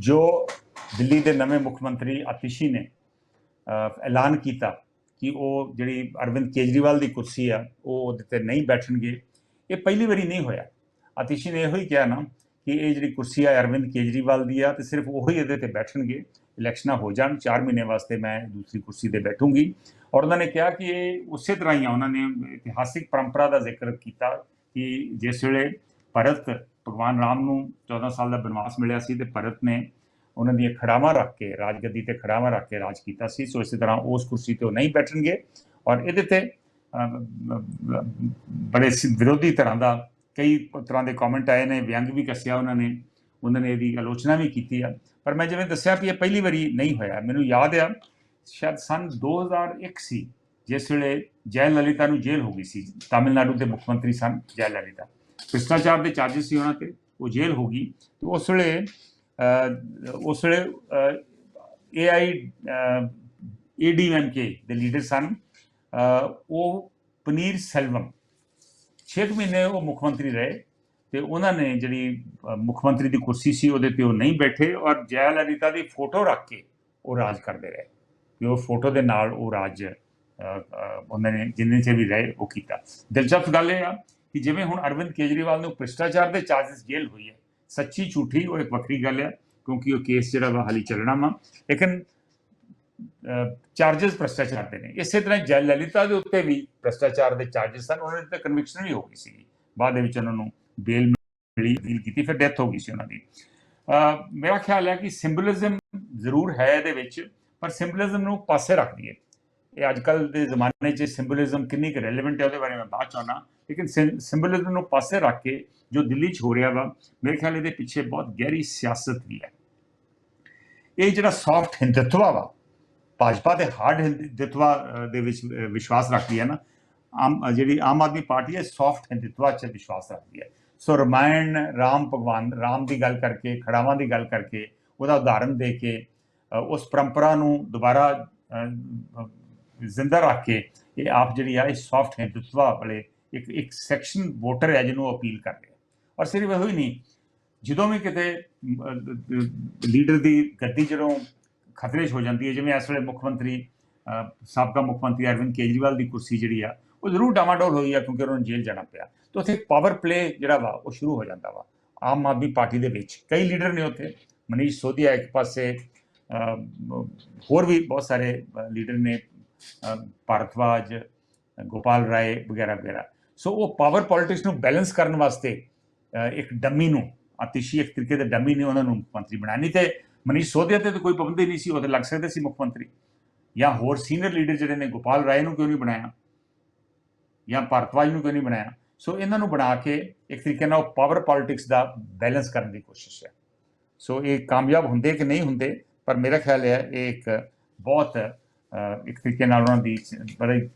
ਜੋ ਦਿੱਲੀ ਦੇ ਨਵੇਂ ਮੁੱਖ ਮੰਤਰੀ ਆਤਿਸ਼ੀ ਨੇ ਐਲਾਨ ਕੀਤਾ ਕਿ ਉਹ ਜਿਹੜੀ ਅਰਵਿੰਦ ਕੇਜਰੀਵਾਲ ਦੀ ਕੁਰਸੀ ਆ, ਉਹ ਉਹਦੇ ਤੇ ਨਹੀਂ ਬੈਠਣਗੇ। ਇਹ ਪਹਿਲੀ ਵਾਰੀ ਨਹੀਂ ਹੋਇਆ। ਆਤਿਸ਼ੀ ਨੇ ਇਹੋ ਹੀ ਕਿਹਾ ਨਾ ਕਿ ਇਹ ਜਿਹੜੀ ਕੁਰਸੀ ਆ ਅਰਵਿੰਦ ਕੇਜਰੀਵਾਲ ਦੀ ਆ, ਤੇ ਸਿਰਫ ਉਹੀ ਇਹਦੇ ਤੇ ਬੈਠਣਗੇ। ਇਲੈਕਸ਼ਨਾਂ ਹੋ ਜਾਣ 4 ਮਹੀਨੇ ਵਾਸਤੇ ਮੈਂ ਦੂਸਰੀ ਕੁਰਸੀ ਤੇ ਬੈਠੂੰਗੀ। ਔਰ ਉਹਨਾਂ ਨੇ ਕਿਹਾ ਕਿ ਇਹ ਉਸੇ ਤਰ੍ਹਾਂ ਹੀ ਆ, ਉਹਨਾਂ ਨੇ ਇਤਿਹਾਸਿਕ ਪਰੰਪਰਾ ਦਾ ਜ਼ਿਕਰ ਕੀਤਾ ਕਿ ਜਿਸ ਵੇਲੇ ਭਰਤ ਭਗਵਾਨ ਰਾਮ ਨੂੰ 14 ਸਾਲ ਦਾ ਬਨਵਾਸ ਮਿਲਿਆ ਸੀ, ਤੇ ਭਰਤ ਨੇ ਉਹਨਾਂ ਦੀਆਂ ਖੜਾਵਾਂ ਰੱਖ ਕੇ, ਰਾਜਗੱਦੀ ਤੇ ਖੜਾਵਾਂ ਰੱਖ ਕੇ ਰਾਜ ਕੀਤਾ ਸੀ। ਸੋ ਇਸੇ ਤਰ੍ਹਾਂ ਉਸ ਕੁਰਸੀ ਤੇ ਉਹ ਨਹੀਂ ਬੈਠਣਗੇ। ਔਰ ਇਹਦੇ ਤੇ ਬੜੇ ਵਿਰੋਧੀ ਤਰ੍ਹਾਂ ਦਾ ਕਈ ਤਰ੍ਹਾਂ ਦੇ ਕਮੈਂਟ ਆਏ ਨੇ, ਵਿਅੰਗ ਵੀ ਕੱਸਿਆ ਉਹਨਾਂ ਨੇ। ਉਹਨਾਂ ਨੇ ਇਹਦੀ ਆਲੋਚਨਾ ਵੀ ਕੀਤੀ ਆ। ਪਰ ਮੈਂ ਜਿਵੇਂ ਦੱਸਿਆ ਵੀ ਇਹ ਪਹਿਲੀ ਵਾਰੀ ਨਹੀਂ ਹੋਇਆ। ਮੈਨੂੰ ਯਾਦ ਆ, ਸ਼ਾਇਦ ਸਨ 2001 ਸੀ, ਜਿਸ ਵੇਲੇ ਜੈ ਲਲਿਤਾ ਨੂੰ ਜੇਲ੍ਹ ਹੋ ਗਈ ਸੀ। ਤਾਮਿਲਨਾਡੂ ਦੇ ਮੁੱਖ ਮੰਤਰੀ ਸਨ ਜੈ ਲਲਿਤਾ। ਭ੍ਰਿਸ਼ਟਾਚਾਰ ਦੇ ਚਾਰजेस ਸੀ ਉਹਨਾਂ ਤੇ, ਉਹ ਜੇਲ੍ਹ ਹੋ ਗਈ। ਤੇ ਉਸ ਵੇਲੇ ਉਸ ਵੇਲੇ ਏਆਈ ਏਡੀਐਮਕੇ ਦੇ ਲੀਡਰ ਸਨ। ਉਹ ਪਨੀਰ ਸੈਲਵਮ 6 ਮਹੀਨੇ ਉਹ ਮੁੱਖ ਮੰਤਰੀ ਰਹੇ ਤੇ ਉਹਨਾਂ ਨੇ ਜਿਹੜੀ ਮੁੱਖ ਮੰਤਰੀ ਦੀ ਕੁਰਸੀ ਸੀ, ਉਹਦੇ ਤੇ ਉਹ ਨਹੀਂ ਬੈਠੇ ਔਰ ਜੈ ਲਲਿਤਾ ਦੀ ਫੋਟੋ ਰੱਖ ਕੇ ਉਹ ਰਾਜ ਕਰਦੇ ਰਹੇ। ਕਿ ਉਹ ਫੋਟੋ ਦੇ ਨਾਲ ਉਹ ਰਾਜ ਉਹਨਾਂ ਨੇ ਜਿੰਨੇ ਚਿਰ ਵੀ ਰਹੇ, ਉਹ ਕੀਤਾ। ਦਿਲਚਸਪ ਗੱਲ ਇਹ ਆ ਕਿ ਜਿਵੇਂ ਹੁਣ ਅਰਵਿੰਦ ਕੇਜਰੀਵਾਲ ਨੂੰ ਭ੍ਰਿਸ਼ਟਾਚਾਰ ਦੇ ਚਾਰजेस ਜੇਲ੍ਹ ਹੋਈ ਹੈ ਸੱਚੀ ਝੂਠੀ ਉਹ ਇੱਕ ਵੱਖਰੀ ਗੱਲ ਹੈ ਕਿਉਂਕਿ ਉਹ ਕੇਸ ਜਿਹੜਾ ਵਾ ਹਾਲੀ ਚੱਲਣਾ ਵਾ। ਲੇਕਿਨ ਚਾਰजेस ਭ੍ਰਸ਼ਟਾਚਾਰ ਦੇ ਨੇ। ਇਸੇ ਤਰ੍ਹਾਂ ਜੈ ਲਲਿਤਾ ਦੇ ਉੱਤੇ ਵੀ ਭ੍ਰਸ਼ਟਾਚਾਰ ਦੇ ਚਾਰजेस ਸਨ, ਉਹਨਾਂ ਦੇ ਤੇ ਕਨਵਿਕਸ਼ਨ ਵੀ ਹੋ ਗਈ ਸੀ ਬਾਅਦ ਦੇ ਵਿੱਚ ਉਹਨਾਂ ਨੂੰ ਬੇਲ ਮਿਲੀ ਅਪੀਲ ਕੀਤੀ, ਫਿਰ ਡੈਥ ਹੋ ਗਈ ਸੀ ਉਹਨਾਂ ਦੀ। ਮੇਰਾ ਖਿਆਲ ਹੈ ਕਿ ਸਿੰਬਲਿਜ਼ਮ ਜ਼ਰੂਰ ਹੈ ਇਹਦੇ ਵਿੱਚ, ਪਰ ਸਿੰਬਲਿਜ਼ਮ ਨੂੰ ਪਾਸੇ ਰੱਖ ਦਈਏ। ਇਹ ਅੱਜ ਕੱਲ ਦੇ ਜ਼ਮਾਨੇ 'ਚ ਸਿੰਬਲਿਜ਼ਮ ਕਿੰਨੀ ਕੁ ਰੈਲੇਵੈਂਟ ਹੈ ਉਹਦੇ ਬਾਰੇ ਮੈਂ ਬਾਅਦ ਚ ਆਉਣਾ। ਲੇਕਿਨ ਸਿੰਬਲਿਜ਼ਮ ਨੂੰ ਪਾਸੇ ਰੱਖ ਕੇ ਜੋ ਦਿੱਲੀ 'ਚ ਹੋ ਰਿਹਾ ਵਾ, ਮੇਰੇ ਖਿਆਲ ਇਹਦੇ ਪਿੱਛੇ ਬਹੁਤ ਗਹਿਰੀ ਸਿਆਸਤ ਵੀ ਹੈ। ਇਹ ਜਿਹੜਾ ਸੌਫਟ ਹਿੰਦੁਤਵਾ ਵਾ, ਭਾਜਪਾ ਦੇ ਹਾਰਡ ਹਿੰਦੁਤਵਾ ਦੇ ਵਿੱਚ ਵਿਸ਼ਵਾਸ ਰੱਖਦੀ ਹੈ ਨਾ। ਆਮ ਜਿਹੜੀ ਆਮ ਆਦਮੀ ਪਾਰਟੀ ਹੈ ਸੌਫਟ ਹਿੰਦੁਤਵਾ 'ਚ ਵਿਸ਼ਵਾਸ ਰੱਖਦੀ ਹੈ। ਸੋ ਰਮਾਇਣ, ਰਾਮ ਭਗਵਾਨ, ਰਾਮ ਦੀ ਗੱਲ ਕਰਕੇ, ਖੜਾਵਾਂ ਦੀ ਗੱਲ ਕਰਕੇ, ਉਹਦਾ ਉਦਾਹਰਨ ਦੇ ਕੇ ਉਸ ਪਰੰਪਰਾ ਨੂੰ ਦੁਬਾਰਾ ਜ਼ਿੰਦਾ ਰੱਖ ਕੇ ਇਹ ਆਪ ਜਿਹੜੀ ਆ, ਇਹ ਸੌਫਟ ਹਿੰਦੁਤਵਾ ਵਾਲੇ ਇੱਕ ਇੱਕ ਸੈਕਸ਼ਨ ਵੋਟਰ ਹੈ ਜਿਹਨੂੰ ਅਪੀਲ ਕਰ ਰਿਹਾ ਔਰ ਸਿਰਫ ਇਹੋ ਹੀ ਨਹੀਂ, ਜਦੋਂ ਵੀ ਕਿਤੇ ਲੀਡਰ ਦੀ ਗੱਦੀ ਜਦੋਂ ਖਤਰੇ 'ਚ ਹੋ ਜਾਂਦੀ ਹੈ, ਜਿਵੇਂ ਇਸ ਵੇਲੇ ਮੁੱਖ ਮੰਤਰੀ ਸਾਬਕਾ ਮੁੱਖ ਮੰਤਰੀ ਅਰਵਿੰਦ ਕੇਜਰੀਵਾਲ ਦੀ ਕੁਰਸੀ ਜਿਹੜੀ ਆ, ਉਹ ਜ਼ਰੂਰ ਡਾਮਾਡੋਲ ਹੋਈ ਆ ਕਿਉਂਕਿ ਉਹਨਾਂ ਨੂੰ ਜੇਲ੍ਹ ਜਾਣਾ ਪਿਆ। ਤਾਂ ਉੱਥੇ ਪਾਵਰ ਪਲੇ ਜਿਹੜਾ ਵਾ, ਉਹ ਸ਼ੁਰੂ ਹੋ ਜਾਂਦਾ ਵਾ। ਆਮ ਆਦਮੀ ਪਾਰਟੀ ਦੇ ਵਿੱਚ ਕਈ ਲੀਡਰ ਨੇ ਉੱਥੇ। ਮਨੀਸ਼ ਸੋਧੀਆ ਇੱਕ ਪਾਸੇ ਹੋਰ ਵੀ ਬਹੁਤ ਸਾਰੇ ਲੀਡਰ ਨੇ ਭਾਰਤਵਾਜ ਗੋਪਾਲ ਰਾਏ ਵਗੈਰਾ ਵਗੈਰਾ। ਸੋ ਉਹ ਪਾਵਰ ਪੋਲਿਟਿਕਸ ਨੂੰ ਬੈਲੈਂਸ ਕਰਨ ਵਾਸਤੇ ਇੱਕ ਡੰਮੀ ਨੂੰ ਆਤਿਸ਼ੀ ਇੱਕ ਤਰੀਕੇ ਦੇ ਡੰਮੀ ਨੇ ਉਹਨਾਂ ਨੂੰ ਮੁੱਖ ਮੰਤਰੀ ਬਣਾਇਆ। ਨਹੀਂ ਤੇ ਮਨੀਸ਼ ਸੋਧਿਆ ਤੇ ਤਾਂ ਕੋਈ ਪਾਬੰਦੀ ਨਹੀਂ ਸੀ, ਉਹ ਤੇ ਲੱਗ ਸਕਦੇ ਸੀ ਮੁੱਖ ਮੰਤਰੀ। ਜਾਂ ਹੋਰ ਸੀਨੀਅਰ ਲੀਡਰ ਜਿਹੜੇ ਨੇ, ਗੋਪਾਲ ਰਾਏ ਨੂੰ ਕਿਉਂ ਨਹੀਂ ਬਣਾਇਆ? ਜਾਂ ਭਾਰਤਵਾਜ ਨੂੰ ਕਿਉਂ ਨਹੀਂ ਬਣਾਇਆ? ਸੋ ਇਹਨਾਂ ਨੂੰ ਬਣਾ ਕੇ ਇੱਕ ਤਰੀਕੇ ਨਾਲ ਪਾਵਰ ਪੋਲਿਟਿਕਸ ਦਾ ਬੈਲੈਂਸ ਕਰਨ ਦੀ ਕੋਸ਼ਿਸ਼ ਹੈ। ਸੋ ਇਹ ਕਾਮਯਾਬ ਹੁੰਦੇ ਕਿ ਨਹੀਂ ਹੁੰਦੇ, ਪਰ ਮੇਰਾ ਖਿਆਲ ਹੈ, ਇਹ ਇੱਕ ਬਹੁਤ ਇੱਕ ਤਰੀਕੇ ਨਾਲ ਉਹਨਾਂ ਦੀ ਬੜੀ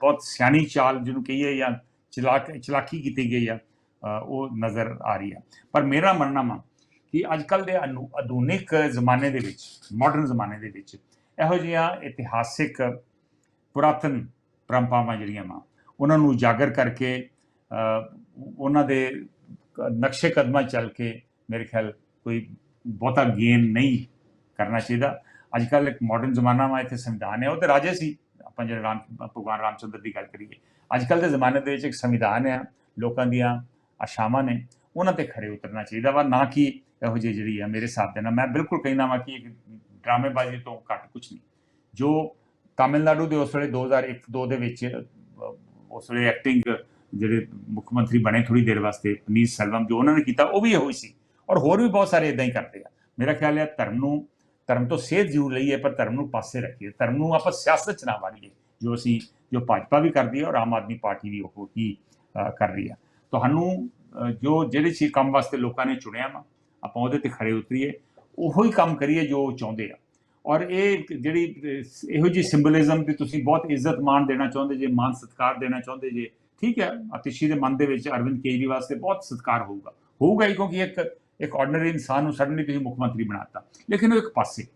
ਬਹੁਤ ਸਿਆਣੀ ਚਾਲ ਜਿਹਨੂੰ ਕਹੀਏ ਜਾਂ ਚਲਾਕ ਚਲਾਕੀ ਕੀਤੀ ਗਈ ਆ ਉਹ ਨਜ਼ਰ ਆ ਰਹੀ ਆ। ਪਰ ਮੇਰਾ ਮੰਨਣਾ ਵਾ ਕਿ ਅੱਜ ਕੱਲ ਦੇ ਅਨੂ- ਆਧੁਨਿਕ ਜ਼ਮਾਨੇ ਦੇ ਵਿੱਚ ਮਾਡਰਨ ਜ਼ਮਾਨੇ ਦੇ ਵਿੱਚ ਇਹੋ ਜਿਹੀਆਂ ਇਤਿਹਾਸਿਕ ਪੁਰਾਤਨ ਪਰੰਪਰਾਵਾਂ ਜਿਹੜੀਆਂ ਵਾ, ਉਹਨਾਂ ਨੂੰ ਉਜਾਗਰ ਕਰਕੇ ਉਹਨਾਂ ਦੇ ਨਕਸ਼ੇ ਕਦਮਾਂ ਚੱਲ ਕੇ ਮੇਰੇ ਖਿਆਲ ਕੋਈ ਬਹੁਤਾ ਗੇਨ ਨਹੀਂ ਕਰਨਾ ਚਾਹੀਦਾ। ਅੱਜ ਕੱਲ ਇੱਕ ਮਾਡਰਨ ਜ਼ਮਾਨਾ ਵਾ, ਇੱਥੇ ਸੰਵਿਧਾਨ ਹੈ, ਉਹ ਤੇ ਰਾਜੇ ਸੀ। ਆਪਾਂ ਜਿਹੜੇ ਰਾਮ, ਭਗਵਾਨ ਰਾਮਚੰਦਰ ਦੀ ਗੱਲ ਕਰੀਏ। ਅੱਜ ਕੱਲ ਦੇ ਜ਼ਮਾਨੇ ਦੇ ਵਿੱਚ ਇੱਕ ਸੰਵਿਧਾਨ ਹੈ ਲੋਕਾਂ ਦੀਆਂ ਆਸ਼ਾਵਾਂ ਨੇ, ਉਹਨਾਂ ਤੇ ਖਰੇ ਉਤਰਨਾ ਚਾਹੀਦਾ ਵਾ, ਨਾ ਕਿ ਇਹੋ ਜਿਹੀ ਜਿਹੜੀ ਆ, ਮੇਰੇ ਹਿਸਾਬ ਦੇ ਨਾਲ। ਮੈਂ ਬਿਲਕੁਲ ਕਹਿੰਦਾ ਵਾਂ ਕਿ ਇੱਕ ਡਰਾਮੇਬਾਜ਼ੀ ਤੋਂ ਘੱਟ ਕੁਝ ਨਹੀਂ। ਜੋ ਤਾਮਿਲਨਾਡੂ ਦੇ ਉਸ ਵੇਲੇ 2001-2 ਦੇ ਵਿੱਚ ਉਸ ਵੇਲੇ ਐਕਟਿੰਗ ਜਿਹੜੇ ਮੁੱਖ ਮੰਤਰੀ ਬਣੇ ਥੋੜੀ ਦੇਰ ਵਾਸਤੇ, ਪਨੀਰ ਸੈਲਵਮ, ਜੋ ਉਹਨਾਂ ਨੇ ਕੀਤਾ, ਉਹ ਵੀ ਇਹੋ ਹੀ ਸੀ। ਔਰ ਹੋਰ ਵੀ ਬਹੁਤ ਸਾਰੇ ਇਦਾਂ ਹੀ ਕਰਦੇ ਆ। ਮੇਰਾ ਖਿਆਲ ਹੈ ਧਰਮ ਨੂੰ ਧਰਮ ਤੋਂ ਸੇਧ ਜ਼ਰੂਰ ਲਈਏ ਪਰ ਧਰਮ ਨੂੰ ਪਾਸੇ ਰੱਖੀਏ। ਧਰਮ ਨੂੰ ਆਪਾਂ ਸਿਆਸਤ ਚ ਨਾ ਵਾੜੀਏ ਜੋ ਅਸੀਂ, ਜੋ ਭਾਜਪਾ ਵੀ ਕਰਦੀ ਹੈ ਔਰ ਆਮ ਆਦਮੀ ਪਾਰਟੀ ਵੀ ਉਹ ਹੀ ਕਰ ਰਹੀ ਹੈ। ਤੁਹਾਨੂੰ ਜੋ ਜਿਹੜੇ ਚੀਜ਼ ਕੰਮ ਵਾਸਤੇ ਲੋਕਾਂ ਨੇ ਚੁਣਿਆ ਵਾ, ਆਪਾਂ ਉਹਦੇ ਤੇ ਖੜੇ ਉਤਰੀਏ। ਉਹੋ ਹੀ ਕੰਮ ਕਰੀਏ ਜੋ ਚਾਹੁੰਦੇ ਆ। ਔਰ ਇਹ ਜਿਹੜੀ ਇਹੋ ਜੀ ਸਿੰਬਲਿਜ਼ਮ ਦੀ ਤੁਸੀਂ ਬਹੁਤ ਇੱਜ਼ਤ ਮਾਣ ਦੇਣਾ ਚਾਹੁੰਦੇ ਜੇ ਮਾਨ ਸਤਿਕਾਰ ਦੇਣਾ ਚਾਹੁੰਦੇ ਜੇ, ਠੀਕ ਹੈ? ਅਤਿਸ਼ੀ ਦੇ ਮਨ ਦੇ ਵਿੱਚ ਅਰਵਿੰਦ ਕੇਜਰੀਵਾਲ 'ਤੇ ਬਹੁਤ ਸਤਿਕਾਰ ਹੋਊਗਾ। ਹੋਊਗਾ ਹੀ ਕਿਉਂਕਿ ਇੱਕ ਇੱਕ ਆਰਡੀਨਰੀ ਇਨਸਾਨ ਨੂੰ ਸਡਨਲੀ ਤੁਸੀਂ ਮੁੱਖ ਮੰਤਰੀ ਬਣਾਤਾ। ਲੇਕਿਨ ਉਹ ਇੱਕ ਪਾਸੇ,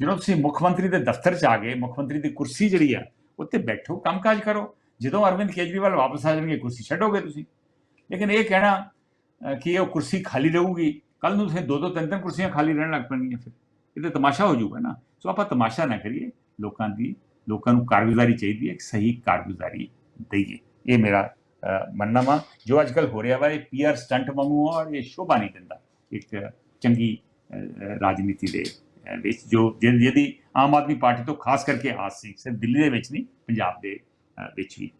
ਜਦੋਂ ਤੁਸੀਂ ਮੁੱਖ ਮੰਤਰੀ ਦੇ ਦਫ਼ਤਰ 'ਚ ਆ ਗਏ, ਮੁੱਖ ਮੰਤਰੀ ਦੀ ਕੁਰਸੀ ਜਿਹੜੀ ਆ ਉੱਤੇ ਬੈਠੋ, ਕੰਮਕਾਜ ਕਰੋ। ਜਦੋਂ ਅਰਵਿੰਦ ਕੇਜਰੀਵਾਲ ਵਾਪਸ ਆ ਜਾਣਗੇ, ਕੁਰਸੀ ਛੱਡੋਗੇ ਤੁਸੀਂ। ਲੇਕਿਨ ਇਹ ਕਹਿਣਾ ਕਿ ਉਹ ਕੁਰਸੀ ਖਾਲੀ ਰਹੂਗੀ। ਕੱਲ ਨੂੰ ਤੁਸੀਂ ਦੋ ਦੋ ਤਿੰਨ ਤਿੰਨ ਕੁਰਸੀਆਂ ਖਾਲੀ ਰਹਿਣ ਲੱਗ ਪੈਣਗੀਆਂ ਫਿਰ। ਇਹ ਤਾਂ ਤਮਾਸ਼ਾ ਹੋ ਜਾਊਗਾ ਨਾ। ਸੋ ਆਪਾਂ ਤਮਾਸ਼ਾ ਨਾ ਕਰੀਏ। ਲੋਕਾਂ ਦੀ, ਲੋਕਾਂ ਨੂੰ ਕਾਰਗੁਜ਼ਾਰੀ ਚਾਹੀਦੀ ਹੈ, ਇੱਕ ਸਹੀ ਕਾਰਗੁਜ਼ਾਰੀ ਦਈਏ। ਇਹ ਮੇਰਾ ਮੰਨਣਾ ਵਾ। ਜੋ ਅੱਜ ਕੱਲ ਹੋ ਰਿਹਾ ਵਾ, ਇਹ ਪੀਆਰ ਸਟੰਟ ਵਾਂਗੂ ਆ ਔਰ ਇਹ ਸ਼ੋਭਾ ਨਹੀਂ ਦਿੰਦਾ ਇੱਕ ਚੰਗੀ ਰਾਜਨੀਤੀ ਦੇ ਵਿੱਚ, ਜੋ ਜਿਹਦੀ ਜਿਹਦੀ ਆਮ ਆਦਮੀ ਪਾਰਟੀ ਤੋਂ ਖਾਸ ਕਰਕੇ ਆਸ ਸੀ, ਸਿਰਫ ਦਿੱਲੀ ਦੇ ਵਿੱਚ ਨਹੀਂ, ਪੰਜਾਬ ਦੇ ਵਿੱਚ ਵੀ